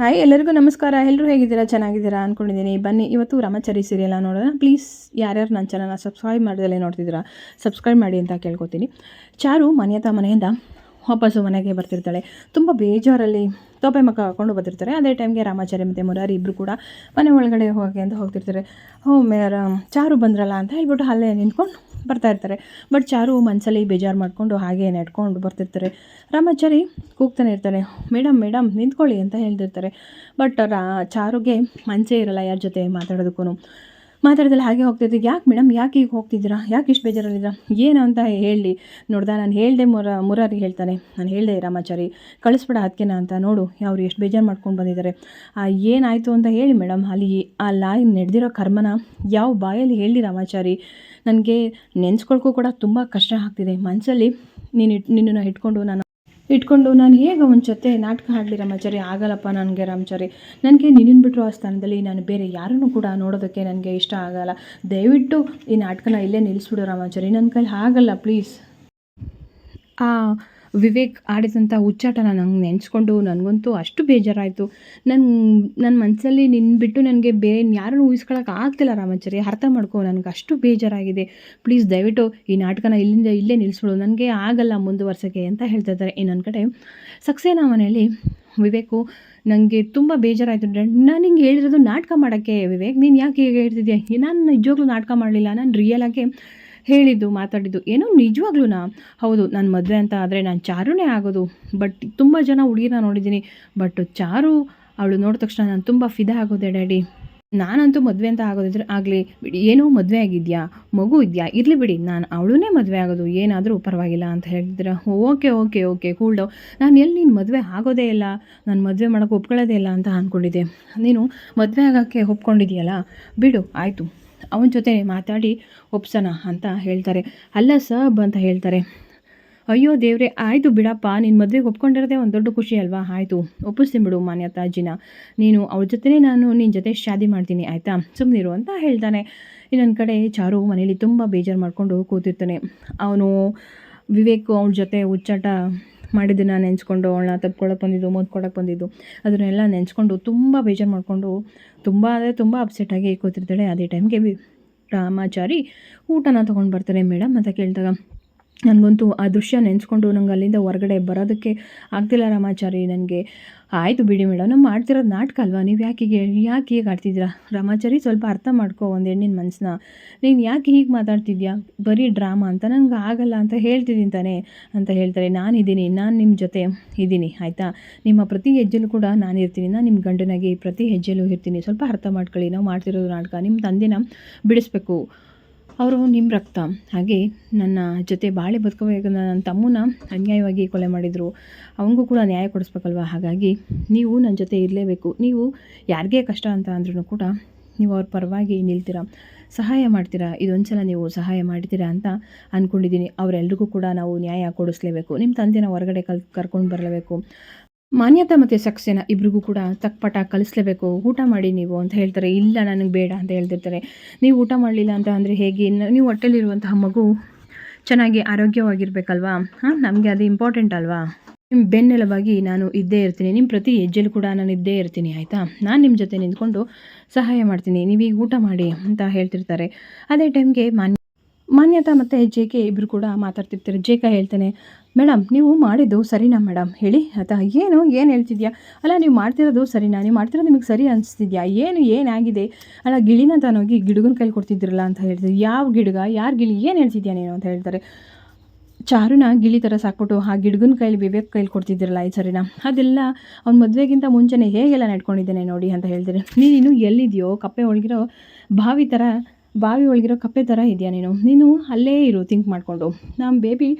Hi ಎಲ್ಲರಿಗೂ ನಮಸ್ಕಾರ. ಎಲ್ಲರೂ ಹೇಗಿದ್ದೀರಾ? ಚೆನ್ನಾಗಿದ್ದೀರಾ ಅಂದ್ಕೊಂಡಿದ್ದೀನಿ ಬನ್ನಿ, ಇವತ್ತು ರಾಮಚರಿ ಸೀರಿಯಲ್ ನೋಡೋಣ. ಪ್ಲೀಸ್ ಯಾರ್ಯಾರು ನನ್ನ ಚಾನಲ್ನ ಸಬ್ಸ್ಕ್ರೈಬ್ ಮಾಡ್ದಲ್ಲೇ ನೋಡ್ತಿದ್ದೀರಾ ಸಬ್ಸ್ಕ್ರೈಬ್ ಮಾಡಿ ಅಂತ ಕೇಳ್ಕೊತೀನಿ. ಚಾರು ಮನೆಯತ ಮನೆಯಿಂದ ವಾಪಸ್ಸು ಮನೆಗೆ ಬರ್ತಿರ್ತಾಳೆ. ತುಂಬ ಬೇಜಾರಲ್ಲಿ ತೋಪೆ ಮಕ್ಕ ಹಾಕೊಂಡು ಬರ್ತಿರ್ತಾರೆ. ಅದೇ ಟೈಮ್ಗೆ ರಾಮಾಚಾರ್ಯ ಮತ್ತು ಮುರಾರಿ ಇಬ್ಬರು ಕೂಡ ಮನೆ ಒಳಗಡೆ ಹೋಗಿ ಅಂತ ಹೋಗ್ತಿರ್ತಾರೆ. ಹೋ ಮೇರ ಚಾರು ಬಂದ್ರಲ್ಲ? ಅಂತ ಹೇಳ್ಬಿಟ್ಟು ಅಲ್ಲೇ ನಿಂತ್ಕೊಂಡು ಬರ್ತಾ ಇರ್ತಾರೆ. ಬಟ್ ಚಾರು ಮನಸ್ಸಲ್ಲಿ ಬೇಜಾರು ಮಾಡಿಕೊಂಡು ಹಾಗೆ ನಡ್ಕೊಂಡು ಬರ್ತಿರ್ತಾರೆ. ರಾಮಾಚಾರಿ ಕೂಗ್ತಾನೆ ಇರ್ತಾನೆ. ಮೇಡಮ್ ಮೇಡಮ್ ನಿಂತ್ಕೊಳ್ಳಿ ಅಂತ ಹೇಳ್ತಿರ್ತಾರೆ. ಬಟ್ ರಾ, ಚಾರುಗೆ ಮನಸ್ಸೇ ಇರಲ್ಲ ಯಾರ ಜೊತೆ ಮಾತಾಡೋದಕ್ಕೂ ಮಾತಾಡಿದಲ್ಲಿ ಹಾಗೆ ಹೋಗ್ತಿದ್ದೆ ಯಾಕೆ ಮೇಡಮ್ ಯಾಕೆ ಈಗ ಹೋಗ್ತಿದ್ದೀರಾ? ಯಾಕೆ ಇಷ್ಟು ಬೇಜಾರಲ್ಲಿದ್ದೀರಾ? ಏನು ಅಂತ ಹೇಳಿ. ನೋಡ್ದ, ನಾನು ಹೇಳಿದೆ ಮುರ, ಮುರಾರಿ ಹೇಳ್ತಾನೆ. ನಾನು ಹೇಳಿದೆ, ರಾಮಾಚಾರಿ, ಕಳಿಸ್ಬೇಡ ಅದಕ್ಕೆನ ಅಂತ. ನೋಡು ಅವ್ರು ಎಷ್ಟು ಬೇಜಾರು ಮಾಡ್ಕೊಂಡು ಬಂದಿದ್ದಾರೆ. ಏನಾಯಿತು ಅಂತ ಹೇಳಿ ಮೇಡಮ್ ಅಲ್ಲಿ ಆ ಲಾಯ್ ನಡೆದಿರೋ ಕರ್ಮನ ಯಾವ ಬಾಯಲ್ಲಿ ಹೇಳಿ ರಾಮಾಚಾರಿ? ನನಗೆ ನೆನೆಸ್ಕೊಳ್ಕೂ ಕೂಡ ತುಂಬ ಕಷ್ಟ ಆಗ್ತಿದೆ. ಮನಸ್ಸಲ್ಲಿ ನೀನು ಇಟ್, ನಿನ್ನನ್ನು ಇಟ್ಕೊಂಡು ನಾನು ಇಟ್ಕೊಂಡು ನಾನು ಹೇಗೆ ಒಂದು ಜೊತೆ ನಾಟಕ ಹಾಡಲಿ ರಾಮಾಚಾರಿ, ಆಗಲ್ಲಪ್ಪ ನನಗೆ ರಾಮಾಚಾರಿ. ನನಗೆ ನಿನ್ನ ಬಿಟ್ಟರು ಆ ಸ್ಥಾನದಲ್ಲಿ ನಾನು ಬೇರೆ ಯಾರನ್ನು ಕೂಡ ನೋಡೋದಕ್ಕೆ ನನಗೆ ಇಷ್ಟ ಆಗಲ್ಲ. ದಯವಿಟ್ಟು ಈ ನಾಟಕನ ಇಲ್ಲೇ ನಿಲ್ಲಿಸ್ಬಿಡು ರಾಮಾಚಾರಿ. ನನ್ನ ಕೈಲಿ ಆಗಲ್ಲ ಪ್ಲೀಸ್ ಆ ವಿವೇಕ್ ಆಡಿದಂಥ ಹುಚ್ಚಾಟನ ನಂಗೆ ನೆನೆಸ್ಕೊಂಡು ನನಗಂತೂ ಅಷ್ಟು ಬೇಜಾರಾಯಿತು. ನನ್ನ ನನ್ನ ಮನಸ್ಸಲ್ಲಿ ನಿನ್ನ ಬಿಟ್ಟು ನನಗೆ ಬೇರೆ ಯಾರನ್ನು ಊಹಿಸ್ಕೊಳಕ್ಕೆ ಆಗ್ತಿಲ್ಲ ರಾಮಾಚಾರಿ. ಅರ್ಥ ಮಾಡ್ಕೊ, ನನಗೆ ಅಷ್ಟು ಬೇಜಾರಾಗಿದೆ. ಪ್ಲೀಸ್ ದಯವಿಟ್ಟು ಈ ನಾಟಕನ ಇಲ್ಲಿಂದ ಇಲ್ಲೇ ನಿಲ್ಲಿಸ್ಬಿಡು ನನಗೆ ಆಗಲ್ಲ ಮುಂದುವರ್ಸೋಕ್ಕೆ ಅಂತ ಹೇಳ್ತಾ ಇದ್ದಾರೆ. ಇನ್ನೊಂದು ಕಡೆ ಸಕ್ಸೇನಾ ಮನೆಯಲ್ಲಿ ವಿವೇಕು ನನಗೆ ತುಂಬ ಬೇಜಾರಾಯಿತು. ನಾನು ಹಿಂಗೆ ಹೇಳಿರೋದು ನಾಟಕ ಮಾಡೋಕ್ಕೆ ವಿವೇಕ್, ನೀನು ಯಾಕೆ ಹೇಗೆ ಹೇಳ್ತಿದ್ಯಾ? ನಾನು ನಿಜವಾಗ್ಲೂ ನಾಟಕ ಮಾಡಲಿಲ್ಲ. ನಾನು ರಿಯಲಾಗಿ ಹೇಳಿದ್ದು, ಮಾತಾಡಿದ್ದು, ಏನೋ ನಿಜವಾಗ್ಲೂ ಹೌದು, ನಾನು ಮದುವೆ ಅಂತ ಆದರೆ ನಾನು ಚಾರುನೇ ಆಗೋದು. ಬಟ್ ತುಂಬ ಜನ ಹುಡುಗಿನ ನೋಡಿದ್ದೀನಿ. ಬಟ್ ಚಾರು, ಅವಳು ನೋಡಿದ ತಕ್ಷಣ ನಾನು ತುಂಬ ಫಿದಾ ಆಗೋದೆ ಡ್ಯಾಡಿ. ನಾನಂತೂ ಮದುವೆ ಅಂತ ಆಗೋದಿದ್ರೆ ಆಗಲಿ, ಬಿಡಿ, ಏನೋ ಮದುವೆ ಆಗಿದೆಯಾ? ಮಗು ಇದೆಯಾ? ಇರಲಿ ಬಿಡಿ, ನಾನು ಅವಳನ್ನೇ ಮದುವೆ ಆಗೋದು. ಏನಾದರೂ ಪರವಾಗಿಲ್ಲ ಅಂತ ಹೇಳಿದ್ರೆ ಓಕೆ ಓಕೆ ಓಕೆ ಕೂಲ್ಡೋ ನಾನು ಎಲ್ಲಿ ನೀನು ಮದುವೆ ಆಗೋದೇ ಇಲ್ಲ? ನಾನು ಮದುವೆ ಮಾಡೋಕ್ಕೆ ಒಪ್ಕೊಳ್ಳೋದೇ ಇಲ್ಲ ಅಂತ ಅಂದ್ಕೊಂಡಿದ್ದೆ ನೀನು ಮದುವೆ ಆಗೋಕ್ಕೆ ಒಪ್ಕೊಂಡಿದೆಯಲ್ಲ ಬಿಡು, ಆಯಿತು. ಅವನ ಜೊತೆ ಮಾತಾಡಿ ಒಪ್ಸೋಣ ಅಂತ ಹೇಳ್ತಾರೆ. ಅಲ್ಲ ಸಬ್ ಅಂತ ಹೇಳ್ತಾರೆ. ಅಯ್ಯೋ ದೇವ್ರೆ, ಆಯಿತು ಬಿಡಪ್ಪ ನಿನ್ನ ಮದುವೆಗೆ ಒಪ್ಕೊಂಡಿರೋದೇ ಒಂದು ದೊಡ್ಡ ಖುಷಿ ಅಲ್ವಾ? ಆಯಿತು, ಒಪ್ಪಿಸ್ತೀನಿ ಬಿಡು ಮಾನ್ಯತಾಜಿನ ನೀನು ಅವ್ರ ಜೊತೆನೇ ನಾನು ನಿನ್ನ ಜೊತೆ ಶಾದಿ ಮಾಡ್ತೀನಿ, ಆಯಿತಾ? ಸುಮ್ಮನಿರು ಅಂತ ಹೇಳ್ತಾನೆ. ಇನ್ನೊಂದು ಕಡೆ ಚಾರು ಮನೇಲಿ ತುಂಬ ಬೇಜಾರು ಮಾಡಿಕೊಂಡು ಕೂತಿರ್ತಾನೆ. ಅವನು ವಿವೇಕ್ ಅವ್ರ ಜೊತೆ ಹುಚ್ಚಾಟ ಮಾಡಿದ್ದನ್ನು ನೆಂಚ್ಕೊಂಡು ಅವಳನ್ನ ತಪ್ಕೊಳಕ್ಕೆ ಬಂದಿದ್ದು ಕೊಡೋಕ್ಕೆ ಬಂದಿದ್ದು. ಅದನ್ನೆಲ್ಲ ನೆಂಚ್ಕೊಂಡು ತುಂಬ ಬೇಜಾರು ಮಾಡಿಕೊಂಡು ತುಂಬ ಅಂದರೆ ತುಂಬ ಅಪ್ಸೆಟಾಗಿ ಕೂತಿರ್ತಾಳೆ. ಅದೇ ಟೈಮ್ಗೆ ರಾಮಾಚಾರಿ ಊಟನ ತೊಗೊಂಡು ಬರ್ತಾರೆ ಮೇಡಮ್ ಅಂತ ಕೇಳಿದಾಗ ನನಗಂತೂ ಆ ದೃಶ್ಯ ನೆನೆಸ್ಕೊಂಡು ನಂಗೆ ಅಲ್ಲಿಂದ ಹೊರಗಡೆ ಬರೋದಕ್ಕೆ ಆಗ್ತಿಲ್ಲ ರಾಮಾಚಾರಿ, ನನಗೆ ಆಯಿತು ಬಿಡಿ ಮೇಡಮ್ ನಾವು ಮಾಡ್ತಿರೋದು ನಾಟಕ ಅಲ್ವಾ? ನೀವು ಯಾಕೆ ಹೀಗೆ ಯಾಕೆ ಹೀಗೆ ಆಡ್ತಿದ್ದೀರಾ? ರಾಮಾಚಾರಿ, ಸ್ವಲ್ಪ ಅರ್ಥ ಮಾಡ್ಕೋ ಒಂದು ಹೆಣ್ಣಿನ ಮನಸ್ಸನ್ನ ನೀನು ಯಾಕೆ ಹೀಗೆ ಮಾತಾಡ್ತಿದ್ಯಾ? ಬರೀ ಡ್ರಾಮಾ ಅಂತ? ನಂಗೆ ಆಗಲ್ಲ ಅಂತ ಹೇಳ್ತಿದ್ದೀನಿ ತಾನೇ ಅಂತ ಹೇಳ್ತಾರೆ. ನಾನಿದ್ದೀನಿ ನಾನು ನಿಮ್ಮ ಜೊತೆ ಇದ್ದೀನಿ, ಆಯಿತಾ? ನಿಮ್ಮ ಪ್ರತಿ ಹೆಜ್ಜೆಲೂ ಕೂಡ ನಾನು ಇರ್ತೀನಿ, ನಾನು ನಿಮ್ಮ ಗಂಡನಾಗಿ ಪ್ರತಿ ಹೆಜ್ಜೆಲೂ ಇರ್ತೀನಿ. ಸ್ವಲ್ಪ ಅರ್ಥ ಮಾಡ್ಕೊಳ್ಳಿ, ನಾವು ಮಾಡ್ತಿರೋದು ನಾಟಕ ನಿಮ್ಮ ತಂದೆನ ಬಿಡಿಸ್ಬೇಕು. ಅವರು ನಿಮ್ಮ ರಕ್ತ. ಹಾಗೆ ನನ್ನ ಜೊತೆ ಬಾಳೆ ಬದುಕಬೇಕು ನನ್ನ ತಮ್ಮನ ಅನ್ಯಾಯವಾಗಿ ಕೊಲೆ ಮಾಡಿದರು. ಅವನಿಗೂ ಕೂಡ ನ್ಯಾಯ ಕೊಡಿಸ್ಬೇಕಲ್ವ? ಹಾಗಾಗಿ ನೀವು ನನ್ನ ಜೊತೆ ಇರಲೇಬೇಕು. ನೀವು ಯಾರಿಗೇ ಕಷ್ಟ ಅಂತ ಅಂದ್ರೂ ಕೂಡ ನೀವು ಅವ್ರ ಪರವಾಗಿ ನಿಲ್ತೀರಾ? ಸಹಾಯ ಮಾಡ್ತೀರಾ? ಇದೊಂದು ಸಲ ನೀವು ಸಹಾಯ ಮಾಡ್ತೀರಾ ಅಂತ ಅಂದ್ಕೊಂಡಿದ್ದೀನಿ ಅವರೆಲ್ರಿಗೂ ಕೂಡ ನಾವು ನ್ಯಾಯ ಕೊಡಿಸ್ಲೇಬೇಕು. ನಿಮ್ಮ ತಂದೆನ ಹೊರಗಡೆ ಕಲ್, ಕರ್ಕೊಂಡು ಬರಲೇಬೇಕು. ಮಾನ್ಯತಾ ಮತ್ತು ಸಕ್ಸೇನ ಇಬ್ರಿಗೂ ಕೂಡ ತಕ್ಕಪಟ ಕಲಿಸ್ಲೇಬೇಕು. ಊಟ ಮಾಡಿ ನೀವು ಅಂತ ಹೇಳ್ತಾರೆ. ಇಲ್ಲ, ನನಗೆ ಬೇಡ ಅಂತ ಹೇಳ್ತಿರ್ತಾರೆ. ನೀವು ಊಟ ಮಾಡಲಿಲ್ಲ ಅಂತ ಅಂದರೆ ಹೇಗೆ? ನೀವು ಹೊಟ್ಟೆಲಿರುವಂತಹ ಮಗು ಚೆನ್ನಾಗಿ ಆರೋಗ್ಯವಾಗಿರ್ಬೇಕಲ್ವಾ? ಹಾಂ, ನಮಗೆ ಅದು ಇಂಪಾರ್ಟೆಂಟ್ ಅಲ್ವಾ? ನಿಮ್ಮ ಬೆನ್ನೆಲುಬಾಗಿ ನಾನು ಇದ್ದೇ ಇರ್ತೀನಿ. ನಿಮ್ಮ ಪ್ರತಿ ಹೆಜ್ಜೆಲು ಕೂಡ ನಾನು ಇದ್ದೇ ಇರ್ತೀನಿ, ಆಯಿತಾ? ನಾನು ನಿಮ್ಮ ಜೊತೆ ನಿಂತ್ಕೊಂಡು ಸಹಾಯ ಮಾಡ್ತೀನಿ. ನೀವೀಗ ಊಟ ಮಾಡಿ ಅಂತ ಹೇಳ್ತಿರ್ತಾರೆ. ಅದೇ ಟೈಮ್ಗೆ ಮಾನ್ಯ, ಮಾನ್ಯತಾ ಮತ್ತು ಜೆ ಕೆ ಇಬ್ಬರು ಕೂಡ ಮಾತಾಡ್ತಿರ್ತಾರೆ. ಜೆ ಕೆ ಹೇಳ್ತಾನೆ ಮೇಡಮ್, ನೀವು ಮಾಡಿದ್ದು ಸರಿನಾ ಮೇಡಮ್? ಹೇಳಿ. ಆತ ಏನು? ಏನು ಹೇಳ್ತಿದ್ಯಾ? ಅಲ್ಲ, ನೀವು ಮಾಡ್ತಿರೋದು ಸರಿನಾ? ನೀವು ಮಾಡ್ತಿರೋದು ನಿಮಗೆ ಸರಿ ಅನಿಸ್ತಿದ್ಯಾ? ಏನು, ಏನಾಗಿದೆ? ಅಲ್ಲ, ಗಿಳಿನ ತಾನೋಗಿ ಗಿಡಗನ ಕೈಲಿ ಕೊಡ್ತಿದ್ದಿರಲ್ಲ ಅಂತ ಹೇಳ್ತಿದ್ದೆ. ಯಾವ ಗಿಡಗ? ಯಾರು ಗಿಳಿ? ಏನು ಹೇಳ್ತಿದ್ಯಾ ನೀನು ಅಂತ ಹೇಳ್ತಾರೆ. ಚಾರುನ ಗಿಳಿ ಥರ ಸಾಕ್ಬಿಟ್ಟು ಆ ಗಿಡಗನ ಕೈಲಿ ವಿವೇಕ್ ಕೈಲಿ ಕೊಡ್ತಿದ್ದಿರಲ್ಲ ಈ ಸರಿನಾ? ಅದೆಲ್ಲ ಅವ್ನ ಮದುವೆಗಿಂತ ಮುಂಚೆನೇ ಹೇಗೆಲ್ಲ ನಡ್ಕೊಂಡಿದ್ದಾನೆ ನೋಡಿ ಅಂತ ಹೇಳ್ತಾರೆ. ನೀನು ಎಲ್ಲಿದೆಯೋ? ಕಪ್ಪೆ ಒಳಗಿರೋ ಬಾವಿ ಥರ ಬಾವಿ ಒಳಗಿರೋ ಕಪ್ಪೆ ಥರ ಇದೆಯಾ ನೀನು? ನೀನು ಅಲ್ಲೇ ಇರು, ಥಿಂಕ್ ಮಾಡಿಕೊಂಡು. ನಮ್ಮ ಬೇಬಿ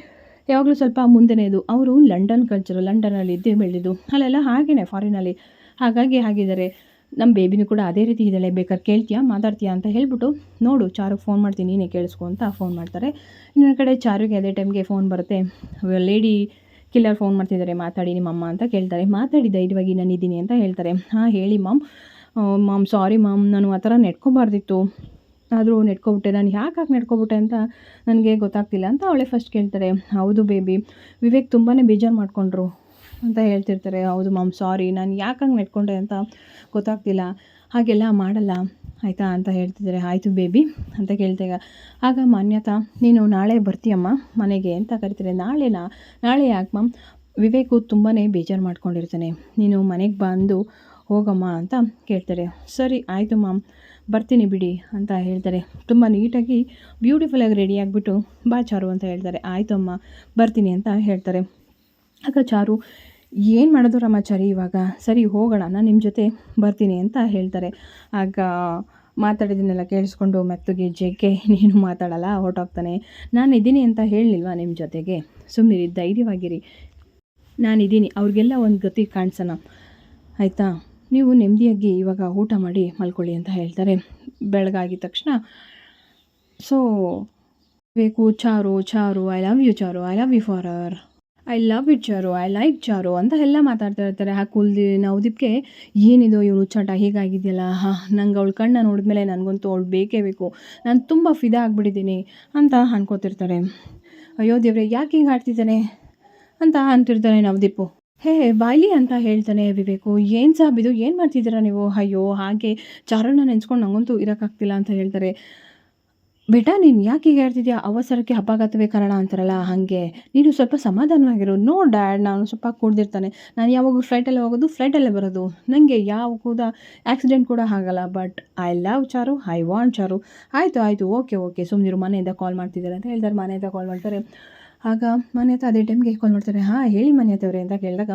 ಯಾವಾಗಲೂ ಸ್ವಲ್ಪ ಮುಂದೆನೇದು ಅವರು ಲಂಡನ್ ಕಲ್ಚರು ಲಂಡನಲ್ಲಿ ಇದ್ದು ಬೆಳೆದಿದ್ದು, ಅಲ್ಲೆಲ್ಲ ಹಾಗೇ ಫಾರಿನಲ್ಲಿ ಹಾಗಾಗಿ ಹಾಗಿದ್ದಾರೆ ನಮ್ಮ ಬೇಬಿನೂ ಕೂಡ ಅದೇ ರೀತಿ ಇದ್ದಾಳೆ. ಬೇಕಾದ್ರೆ ಕೇಳ್ತೀಯಾ, ಮಾತಾಡ್ತೀಯಾ ಅಂತ ಹೇಳ್ಬಿಟ್ಟು, ನೋಡು, ಚಾರುಗೆ ಫೋನ್ ಮಾಡ್ತೀನಿ, ನೀನೇ ಕೇಳಿಸ್ಕೊ ಅಂತ ಫೋನ್ ಮಾಡ್ತಾರೆ. ಇನ್ನೊಂದು ಕಡೆ ಚಾರುಗೆ ಅದೇ ಟೈಮ್ಗೆ ಫೋನ್ ಬರುತ್ತೆ. ಲೇಡಿ ಕಿಲ್ಲರ್ ಫೋನ್ ಮಾಡ್ತಿದ್ದಾರೆ, ಮಾತಾಡಿ ನಿಮ್ಮಮ್ಮ ಅಂತ ಕೇಳ್ತಾರೆ. ಮಾತಾಡಿ, ಧೈರ್ಯವಾಗಿ ನಾನು ಇದ್ದೀನಿ ಅಂತ ಹೇಳ್ತಾರೆ. ಹಾಂ, ಹೇಳಿ ಮ್ಯಾಮ್ ಮಾಮ್ ಸಾರಿ ಮ್ಯಾಮ್ ನಾನು ಆ ಥರ ನೆಟ್ಕೊಬಾರ್ದಿತ್ತು ಆದರೂ ನೆಟ್ಕೊಬಿಟ್ಟೆ ನಾನು ಯಾಕೆ ಹಾಕಿ ನೆಟ್ಕೊಬಿಟ್ಟೆ ಅಂತ ನನಗೆ ಗೊತ್ತಾಗ್ತಿಲ್ಲ ಅಂತ ಅವಳೇ ಫಸ್ಟ್ ಕೇಳ್ತಾರೆ, ಹೌದು ಬೇಬಿ ವಿವೇಕ್ ತುಂಬಾ ಬೇಜಾರು ಮಾಡಿಕೊಂಡ್ರು ಅಂತ ಹೇಳ್ತಿರ್ತಾರೆ, ಹೌದು ಮಾಮ್ ಸಾರಿ ನಾನು ಯಾಕೆ ಹಂಗೆ ನೆಟ್ಕೊಂಡೆ ಅಂತ ಗೊತ್ತಾಗ್ತಿಲ್ಲ, ಹಾಗೆಲ್ಲ ಮಾಡಲ್ಲ, ಆಯಿತಾ? ಅಂತ ಹೇಳ್ತಿದ್ದಾರೆ, ಆಯಿತು ಬೇಬಿ ಅಂತ ಕೇಳ್ದಾಗ ಆಗ ಮಾನ್ಯತಾ, ನೀನು ನಾಳೆ ಬರ್ತೀಯಮ್ಮ ಮನೆಗೆ? ಅಂತ ಕರಿತಾರೆ ನಾಳೆನಾ ನಾಳೆ ಯಾಕೆ ಮ್ಯಾಮ್ ವಿವೇಕು ತುಂಬಾ ಬೇಜಾರು ಮಾಡ್ಕೊಂಡಿರ್ತಾನೆ, ನೀನು ಮನೆಗೆ ಬಂದು ಹೋಗಮ್ಮ ಅಂತ ಕೇಳ್ತಾರೆ, ಸರಿ, ಆಯಿತು ಮ್ಯಾಮ್ ಬರ್ತೀನಿ ಬಿಡಿ ಅಂತ ಹೇಳ್ತಾರೆ. ತುಂಬ ನೀಟಾಗಿ ಬ್ಯೂಟಿಫುಲ್ಲಾಗಿ ರೆಡಿ ಆಗಿಬಿಟ್ಟು, ಬಾ ಚಾರು ಅಂತ ಹೇಳ್ತಾರೆ. ಆಯಿತು ಬರ್ತೀನಿ ಅಂತ ಹೇಳ್ತಾರೆ. ಆಗ ಚಾರು, ಏನು ಮಾಡೋದು ರಾಮಾಚಾರಿ ಇವಾಗ? ಸರಿ, ಹೋಗೋಣ, ನಾನು ನಿಮ್ಮ ಜೊತೆ ಬರ್ತೀನಿ ಅಂತ ಹೇಳ್ತಾರೆ. ಆಗ ಮಾತಾಡಿದ್ದನ್ನೆಲ್ಲ ಕೇಳಿಸ್ಕೊಂಡು ಮೆತ್ತಗೆ ಜೆಕ್ಕೆ ನೀನು ಮಾತಾಡಲ್ಲ ಹೊರಟೋಗ್ತಾನೆ ನಾನು ಇದ್ದೀನಿ ಅಂತ ಹೇಳಲಿಲ್ವಾ ನಿಮ್ಮ ಜೊತೆಗೆ? ಸುಮ್ಮನಿರಿ ಧೈರ್ಯವಾಗಿರಿ. ನಾನಿದ್ದೀನಿ ಅವ್ರಿಗೆಲ್ಲ ಒಂದು ಗತಿ ಕಾಣಿಸೋಣ. ಆಯಿತಾ? ನೀವು ನೆಮ್ಮದಿಯಾಗಿ ಇವಾಗ ಊಟ ಮಾಡಿ ಮಲ್ಕೊಳ್ಳಿ ಅಂತ ಹೇಳ್ತಾರೆ. ಬೆಳಗಾಗಿದ ತಕ್ಷಣ ಸೊ ಬೇಕು, Charu Charu I love you Charu I love you for our I love it Charu I like Charu ಅಂತ ಎಲ್ಲ ಮಾತಾಡ್ತಾ ಇರ್ತಾರೆ. ಆ ಕುಲ್ದಿ ನವದೀಪ್ಗೆ ಏನಿದು ಇವಳು ಚಟ ಹೀಗಾಗಿದೆಯಲ್ಲ? ಹಾಂ, ನಂಗೆ ಅವಳು ಕಣ್ಣ ನೋಡಿದ್ಮೇಲೆ ನನಗಂತೂ ಅವಳು ಬೇಕೇ ಬೇಕು. ನಾನು ತುಂಬ ಫಿದಾ ಆಗಿಬಿಟ್ಟಿದ್ದೀನಿ ಅಂತ ಅನ್ಕೋತಿರ್ತಾರೆ. ಅಯ್ಯೋ ದೇವ್ರೆ, ಯಾಕೆ ಹಿಂಗೆ ಆಡ್ತಿದ್ದಾನೆ ಅಂತ ಅಂತಿರ್ತಾರೆ ನವದೀಪು. ಹೇ ಬಾಯ್ಲಿ ಅಂತ ಹೇಳ್ತಾನೆ ವಿವೇಕು. ಏನು ಸಾಬ್ ಇದು? ಏನು ಮಾಡ್ತಿದ್ದೀರಾ ನೀವು? ಅಯ್ಯೋ, ಹಾಗೆ ಚಾರಣ್ಣ ನೆನೆಸ್ಕೊಂಡು ನಂಗಂತೂ ಇರೋಕ್ಕಾಗ್ತಿಲ್ಲ ಅಂತ ಹೇಳ್ತಾರೆ. ಬೇಟಾ, ನೀನು ಯಾಕೆ ಹೀಗೆ ಹೇಳ್ತಿದ್ಯಾ ಅವಸರಕ್ಕೆ ಅಪಘಾತವೇ ಕಾರಣ ಅಂತಾರಲ್ಲ, ಹಾಗೆ. ನೀನು ಸ್ವಲ್ಪ ಸಮಾಧಾನವಾಗಿರು. ನೋ, ಡ್ಯಾಡ್, ನಾನು ಸ್ವಲ್ಪ ಕುಡ್ದಿರ್ತಾನೆ. ನಾನು ಯಾವಾಗ ಫ್ಲೈಟಲ್ಲೇ ಹೋಗೋದು, ಫ್ಲೈಟಲ್ಲೇ ಬರೋದು. ನನಗೆ ಯಾವ ಕೂಡ ಆಕ್ಸಿಡೆಂಟ್ ಕೂಡ ಆಗಲ್ಲ, but I love Charu, I want Charu. ಆಯಿತು ಆಯಿತು, ಓಕೆ ಓಕೆ. ಸುಮ್ಮನಿರು ಮನೆಯಿಂದ ಕಾಲ್ ಮಾಡ್ತಿದ್ದಾರೆ ಅಂತ ಹೇಳ್ತಾರೆ, ಮನೆಯಿಂದ ಕಾಲ್ ಮಾಡ್ತಾರೆ. ಆಗ ಮನೆ ಹತ್ರ ಅದೇ ಟೈಮ್ಗೆ ಕಾಲ್ ಮಾಡ್ತಾರೆ, ಹಾಂ, ಹೇಳಿ ಮನೆ ಹತ್ತವ್ರೆ ಅಂತ ಕೇಳಿದಾಗ,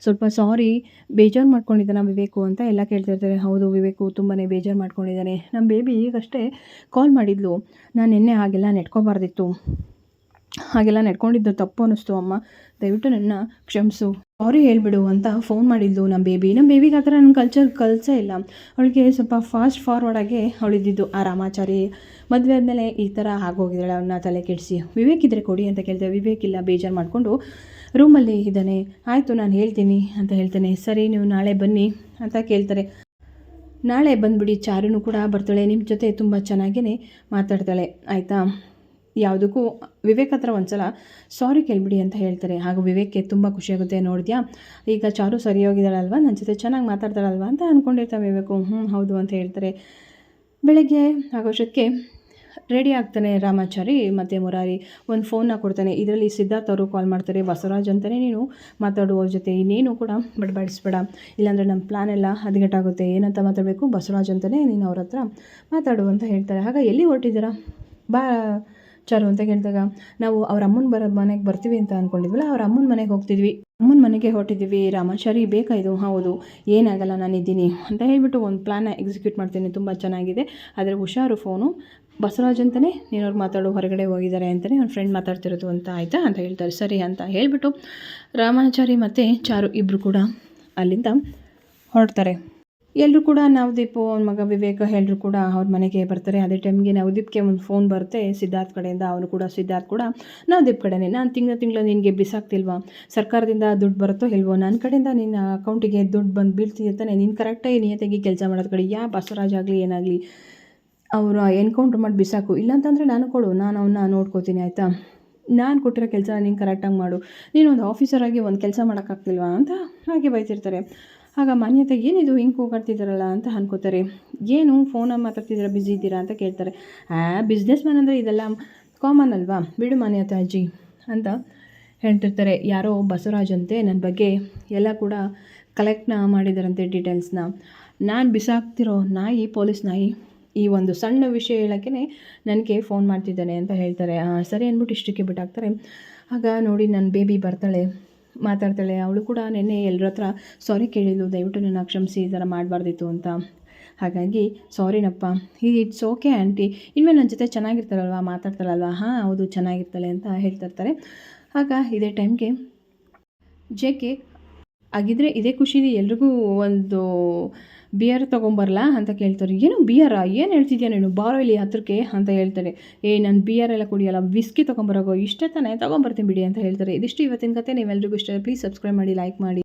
ಸ್ವಲ್ಪ ಸಾರಿ ಬೇಜಾರು ಮಾಡ್ಕೊಂಡಿದ್ದಾನೆ ವಿವೇಕು ಅಂತ ಎಲ್ಲ ಕೇಳ್ತಿರ್ತಾರೆ ಹೌದು, ವಿವೇಕು ತುಂಬಾ ಬೇಜಾರು ಮಾಡ್ಕೊಂಡಿದ್ದಾನೆ. ನಮ್ಮ ಬೇಬಿ ಈಗಷ್ಟೇ ಕಾಲ್ ಮಾಡಿದ್ಲು. ನಾನು ನಿನ್ನೆ ಹಾಗೆಲ್ಲ ನೆಟ್ಕೋಬಾರ್ದಿತ್ತು ಹಾಗೆಲ್ಲ ನೆಟ್ಕೊಂಡಿದ್ದು ತಪ್ಪು ಅನ್ನಿಸ್ತು ಅಮ್ಮ. ದಯವಿಟ್ಟು ನನ್ನ ಕ್ಷಮಿಸು. ಸಾರಿ ಹೇಳ್ಬಿಡು ಅಂತ ಫೋನ್ ಮಾಡಿದ್ಲು ನಮ್ಮ ಬೇಬಿ ನಮ್ಮ ಬೇಬಿಗೆ ಆ ಥರ ನನ್ನ ಕಲ್ಚರ್ ಕಲಿಸೇ ಇಲ್ಲ. ಅವಳಿಗೆ ಸ್ವಲ್ಪ ಫಾಸ್ಟ್ ಫಾರ್ವರ್ಡಾಗೆ ಅವಳಿದ್ದು ಆ ರಾಮಾಚಾರಿ. ಮದುವೆ ಆದಮೇಲೆ ಈ ಥರ ಆಗೋಗಿದ್ದಾಳೆ ಅವನ್ನ ತಲೆ ಕೆಡಿಸಿ. ವಿವೇಕ್ ಇದ್ರೆ ಕೊಡಿ ಅಂತ ಕೇಳ್ತೇವೆ ವಿವೇಕ್ ಇಲ್ಲ, ಬೇಜಾರು ಮಾಡಿಕೊಂಡು ರೂಮಲ್ಲಿ ಇದ್ದಾನೆ. ಆಯಿತು, ನಾನು ಹೇಳ್ತೀನಿ ಅಂತ ಹೇಳ್ತೇನೆ. ಸರಿ, ನೀವು ನಾಳೆ ಬನ್ನಿ ಅಂತ ಕೇಳ್ತಾರೆ. ನಾಳೆ ಬಂದುಬಿಡಿ, ಚಾರುನು ಕೂಡ ಬರ್ತಾಳೆ. ನಿಮ್ಮ ಜೊತೆ ತುಂಬ ಚೆನ್ನಾಗೇ ಮಾತಾಡ್ತಾಳೆ. ಆಯಿತಾ? ಯಾವುದಕ್ಕೂ ವಿವೇಕ್ ಹತ್ರ ಒಂದ್ಸಲ ಸಾರಿ ಕೇಳ್ಬಿಡಿ ಅಂತ ಹೇಳ್ತಾರೆ. ಹಾಗೂ ವಿವೇಕ್ಗೆ ತುಂಬ ಖುಷಿಯಾಗುತ್ತೆ ನೋಡಿದ್ಯಾ ಈಗ ಚಾರು ಸರಿ ಹೋಗಿದ್ದಾಳಲ್ವ ನನ್ನ ಜೊತೆ ಚೆನ್ನಾಗಿ ಮಾತಾಡ್ತಾಳಲ್ವಾ ಅಂತ ಅಂದ್ಕೊಂಡಿರ್ತಾವೆ ವಿವೇಕು. ಹ್ಞೂ ಹೌದು ಅಂತ ಹೇಳ್ತಾರೆ. ಬೆಳಗ್ಗೆ ಆಗೋಷ್ಟಕ್ಕೆ ರೆಡಿ ಆಗ್ತಾನೆ ರಾಮಾಚಾರಿ ಮತ್ತು ಮುರಾರಿ. ಒಂದು ಫೋನ್ನ ಕೊಡ್ತಾನೆ. ಇದರಲ್ಲಿ ಸಿದ್ಧಾರ್ಥ ಅವರು ಕಾಲ್ ಮಾಡ್ತಾರೆ. ಬಸವರಾಜ್ ಅಂತಲೇ ನೀನು ಮಾತಾಡುವ ಜೊತೆ. ಇನ್ನೇನು ಕೂಡ ಬಡಬಡಿಸ್ಬೇಡ. ಇಲ್ಲಾಂದರೆ ನಮ್ಮ ಪ್ಲಾನ್ ಎಲ್ಲ ಹದಗೆಟ್ಟಾಗುತ್ತೆ. ಏನಂತ ಮಾತಾಡಬೇಕು? ಬಸವರಾಜ್ ಅಂತಲೇ ನೀನು ಅವ್ರ ಹತ್ರ ಮಾತಾಡು ಅಂತ ಹೇಳ್ತಾರೆ. ಆಗ ಎಲ್ಲಿ ಹೊರಟಿದ್ದೀರಾ? ಬಾ ಚಾರು ಅಂತ ಕೇಳಿದಾಗ, ನಾವು ಅವ್ರ ಅಮ್ಮನ ಬರೋ, ಮನೆಗೆ ಬರ್ತೀವಿ ಅಂತ ಅಂದ್ಕೊಂಡಿದ್ವಲ್ಲ ಅವ್ರ ಅಮ್ಮನ ಮನೆಗೆ ಹೋಗ್ತಿದ್ವಿ. ಅಮ್ಮನ ಮನೆಗೆ ಹೊರಟಿದ್ದೀವಿ ರಾಮಾಚಾರಿ ಬೇಕಾ ಇದು ಹೌದು, ಏನಾಗಲ್ಲ ನಾನಿದ್ದೀನಿ ಅಂತ ಹೇಳ್ಬಿಟ್ಟು ಒಂದು ಪ್ಲ್ಯಾನ್ ಎಕ್ಸಿಕ್ಯೂಟ್ ಮಾಡ್ತೀನಿ, ತುಂಬ ಚೆನ್ನಾಗಿದೆ. ಆದರೆ ಹುಷಾರು ಫೋನು ಬಸವರಾಜ್ ಅಂತಲೇ ನೀನವ್ರು ಮಾತಾಡೋ, ಹೊರಗಡೆ ಹೋಗಿದ್ದಾರೆ ಅಂತಲೇ ಅವ್ನ ಫ್ರೆಂಡ್ ಮಾತಾಡ್ತಿರೋದು ಅಂತ ಆಯಿತಾ ಅಂತ ಹೇಳ್ತಾರೆ. ಸರಿ ಅಂತ ಹೇಳಿಬಿಟ್ಟು ರಾಮಾಚಾರಿ ಮತ್ತು ಚಾರು ಇಬ್ಬರು ಕೂಡ ಅಲ್ಲಿಂದ ಹೊರಡ್ತಾರೆ. ಎಲ್ಲರೂ ಕೂಡ ನವದೀಪು ಅವ್ನ ಮಗ ವಿವೇಕ ಎಲ್ಲರೂ ಕೂಡ ಅವ್ರ ಮನೆಗೆ ಬರ್ತಾರೆ. ಅದೇ ಟೈಮ್ಗೆ ನವದೀಪ್ಗೆ ಒಂದು ಫೋನ್ ಬರುತ್ತೆ. ಸಿದ್ಧಾರ್ಥ್ ಕಡೆಯಿಂದ ಅವನು ಕೂಡ, ಸಿದ್ಧಾರ್ಥ್ ಕೂಡ, ನವದೀಪ್ ಕಡೆನೇ, ನಾನು ತಿಂಗಳ ತಿಂಗಳ ನಿನಗೆ ಬಿಸಾಕ್ತಿಲ್ವಾ? ಸರ್ಕಾರದಿಂದ ದುಡ್ಡು ಬರುತ್ತೋ ಇಲ್ವೋ? ನನ್ನ ಕಡೆಯಿಂದ ನಿನ್ನ ಅಕೌಂಟಿಗೆ ದುಡ್ಡು ಬಂದು ಬೀಳ್ತಿರ್ತಾನೆ ನೀನು ಕರೆಕ್ಟಾಗಿ ನಿಯತ್ತಾಗಿ ಕೆಲಸ ಮಾಡೋದು ಕಡೆ, ಯಾ ಬಸವರಾಜ್ ಆಗಲಿ, ಏನಾಗಲಿ, ಅವರು ಎನ್ಕೌಂಟ್ರ್ ಮಾಡಿ ಬಿಸಾಕು. ಇಲ್ಲಾಂತಂದರೆ ನಾನು ಕೊಡು, ನಾನು ಅವನ್ನ ನೋಡ್ಕೋತೀನಿ, ಆಯಿತಾ? ನಾನು ಕೊಟ್ಟಿರೋ ಕೆಲಸ ನೀನು ಕರೆಕ್ಟಾಗಿ ಮಾಡು. ನೀನು ಒಂದು ಆಫೀಸರಾಗಿ ಒಂದು ಕೆಲಸ ಮಾಡೋಕ್ಕಾಗ್ತಿಲ್ವಾ ಅಂತ ಹಾಗೆ ಬೈತಿರ್ತಾರೆ. ಆಗ ಮಾನ್ಯತೆ ಏನಿದು ಹಿಂಗೆ ಕೂಗಾಡ್ತಿದ್ದಾರಲ್ಲ ಅಂತ ಅನ್ಕೋತಾರೆ. ಏನು ಫೋನಲ್ಲಿ ಮಾತಾಡ್ತಿದ್ದೀರಾ ಬ್ಯುಸಿ ಇದ್ದೀರಾ ಅಂತ ಕೇಳ್ತಾರೆ. ಆ ಬಿಸ್ನೆಸ್ ಮ್ಯಾನ್ ಅಂದರೆ ಇದೆಲ್ಲ ಕಾಮನ್ ಅಲ್ವಾ? ಬಿಡು ಮಾನ್ಯತೆ ಅಜ್ಜಿ ಅಂತ ಹೇಳ್ತಿರ್ತಾರೆ. ಯಾರೋ ಬಸವರಾಜ್ ಅಂತೆ ನನ್ನ ಬಗ್ಗೆ ಎಲ್ಲ ಕೂಡ ಕಲೆಕ್ಟ್ನ ಮಾಡಿದಾರಂತೆ ಡೀಟೇಲ್ಸ್ನ ನಾನು ಬಿಸಾಕ್ತಿರೋ ನಾಯಿ ಪೊಲೀಸ್ ನಾಯಿ, ಈ ಒಂದು ಸಣ್ಣ ವಿಷಯ ಹೇಳೋಕ್ಕೆ ನನಗೆ ಫೋನ್ ಮಾಡ್ತಿದ್ದಾನೆ ಅಂತ ಹೇಳ್ತಾರೆ. ಸರಿ ಅಂದ್ಬಿಟ್ಟು ಇಷ್ಟಕ್ಕೆ ಬಿಟ್ಟಾಕ್ತಾರೆ. ಆಗ ನೋಡಿ ನನ್ನ ಬೇಬಿ ಬರ್ತಾಳೆ. ಮಾತಾಡ್ತಾಳೆ, ಅವಳು ಕೂಡ ನೆನ್ನೆ ಎಲ್ಲರ ಹತ್ರ ಸಾರಿ ಕೇಳಿದ್ಲು, ದಯವಿಟ್ಟು ನನ್ನ ಕ್ಷಮಿಸಿ, ಈ ಥರ ಮಾಡಬಾರ್ದಿತ್ತು ಅಂತ. ಹಾಗಾಗಿ ಸಾರಿನಪ್ಪ ಇದು ಇಟ್ಸ್ ಓಕೆ ಆಂಟಿ ಇನ್ಮೇಲೆ ನನ್ನ ಜೊತೆ ಚೆನ್ನಾಗಿರ್ತಾರಲ್ವ, ಮಾತಾಡ್ತಾಳಲ್ವ? ಹಾಂ, ಹೌದು, ಚೆನ್ನಾಗಿರ್ತಾಳೆ ಅಂತ ಹೇಳ್ತಿರ್ತಾರೆ ಆಗ ಇದೇ ಟೈಮ್ಗೆ ಜೆ ಕೆ ಹಾಗಿದ್ರೆ ಇದೇ ಖುಷಿಲಿ ಎಲ್ರಿಗೂ ಒಂದು ಬಿಯರ್ ತೊಗೊಂಬರಲ್ಲ ಅಂತ ಕೇಳ್ತಾರೆ. ಏನು ಬಿಯರಾ ಏನು ಹೇಳ್ತಿದ್ಯಾ ನೀನು? ಬಾರೋ ಇಲ್ಲಿ ಹತ್ರಕ್ಕೆ, ಅಂತ ಹೇಳ್ತಾರೆ. ಏ, ನಾನು ಬಿಯರ್ ಎಲ್ಲ ಕುಡಿಯಲ್ಲ ವಿಸ್ಕಿ ತೊಗೊಂಬರೋಗೋ? ಇಷ್ಟೇ ತಾನೇ? ತೊಗೊಂಬರ್ತೀನಿ ಬಿಡಿ, ಅಂತ ಹೇಳ್ತಾರೆ. ಇದಿಷ್ಟು ಇವತ್ತಿನ ಕತೆ. ನೀವೆಲ್ರಿಗೂ ಇಷ್ಟ ಪ್ಲೀಸ್ ಸಬ್ಸ್ಕ್ರೈಬ್ ಮಾಡಿ ಲೈಕ್ ಮಾಡಿ.